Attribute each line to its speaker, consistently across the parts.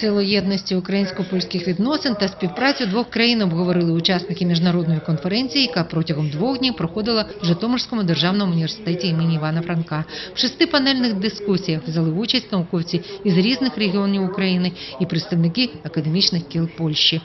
Speaker 1: Силу єдності українсько-польських відносин та співпрацю двох країн обговорили учасники міжнародної конференції, яка протягом двох днів проходила в Житомирському державному університеті імені Івана Франка. В шести панельних дискусіях взяли участь науковці із різних регіонів України і представники академічних кіл Польщі.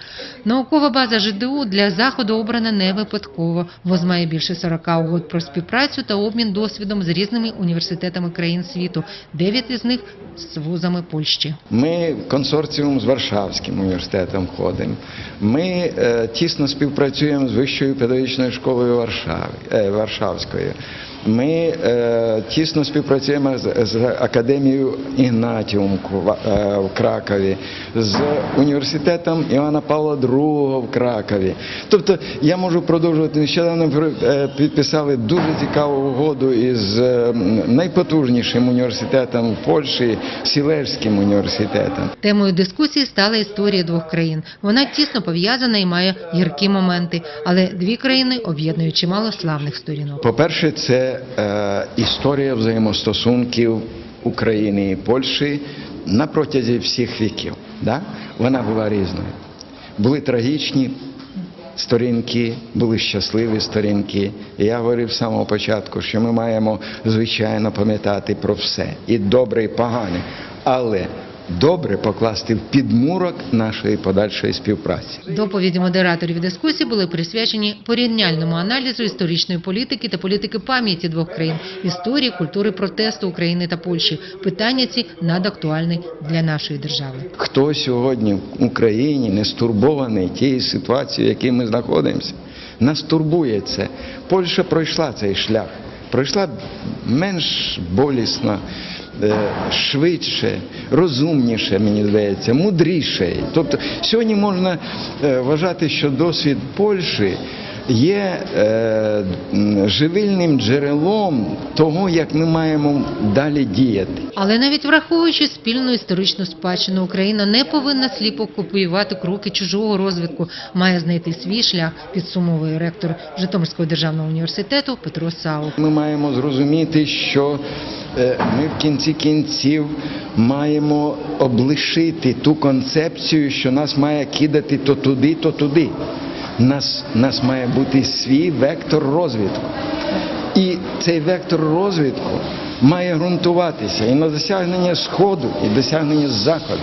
Speaker 1: Наукова база ЖДУ для заходу обрана не випадково. ВОЗ має більше 40 угод про співпрацю та обмін досвідом з різними університетами країн світу. Дев'ять із них з вузами Польщі.
Speaker 2: Ми в консорціум з Варшавським університетом ходимо. Ми е, тісно співпрацюємо з Вищою педагогічною школою е, Варшавською. Ми е, тісно співпрацюємо з, з академією Ігнатіум Ква- е, в Кракові, з університетом Івана Павла II в Кракові. Тобто я можу продовжувати. Нещодавно е, підписали дуже цікаву угоду із е, найпотужнішим університетом в Польщі, Сілежським університетом.
Speaker 1: Темою дискусії стала історія двох країн. Вона тісно пов'язана і має гіркі моменти, але дві країни об'єднують чимало славних сторінок.
Speaker 2: По-перше, це е, історія взаємостосунків України і Польщі на протязі всіх віків. Да? Вона була різною. Були трагічні сторінки, були щасливі сторінки. І я говорив з самого початку, що ми маємо звичайно пам'ятати про все і добре, і погане, але добре покласти в підмурок нашої подальшої співпраці.
Speaker 1: Доповіді модераторів дискусії були присвячені порівняльному аналізу історичної політики та політики пам'яті двох країн, історії, культури протесту України та Польщі. Питання ці надактуальні для нашої держави.
Speaker 2: Хто сьогодні в Україні не стурбований тією ситуацією, в якій ми знаходимося, нас турбує це. Польща пройшла цей шлях, пройшла менш болісно, швидше, розумніше, мені здається, мудріше. Тобто сьогодні можна е, вважати, що досвід Польщі є е, живильним джерелом того, як ми маємо далі діяти.
Speaker 1: Але навіть враховуючи спільну історичну спадщину, Україна не повинна сліпо копіювати кроки чужого розвитку, має знайти свій шлях, підсумовує ректор Житомирського державного університету Петро Саух.
Speaker 2: Ми маємо зрозуміти, що е, ми в кінці кінців маємо облишити ту концепцію, що нас має кидати то туди, то туди. Нас, нас має бути свій вектор розвитку. І цей вектор розвитку має ґрунтуватися і на досягнення Сходу, і досягнення Заходу.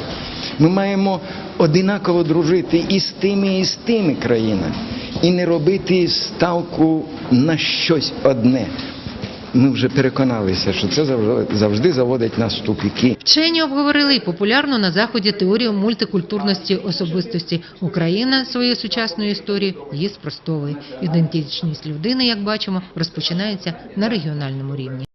Speaker 2: Ми маємо одинаково дружити і з тими, і з тими країнами, і не робити ставку на щось одне. Ми вже переконалися, що це завжди, заводить нас в тупіки.
Speaker 1: Вчені обговорили і популярну на заході теорію мультикультурності особистості. Україна своєю сучасною історією її спростовує. Ідентичність людини, як бачимо, розпочинається на регіональному рівні.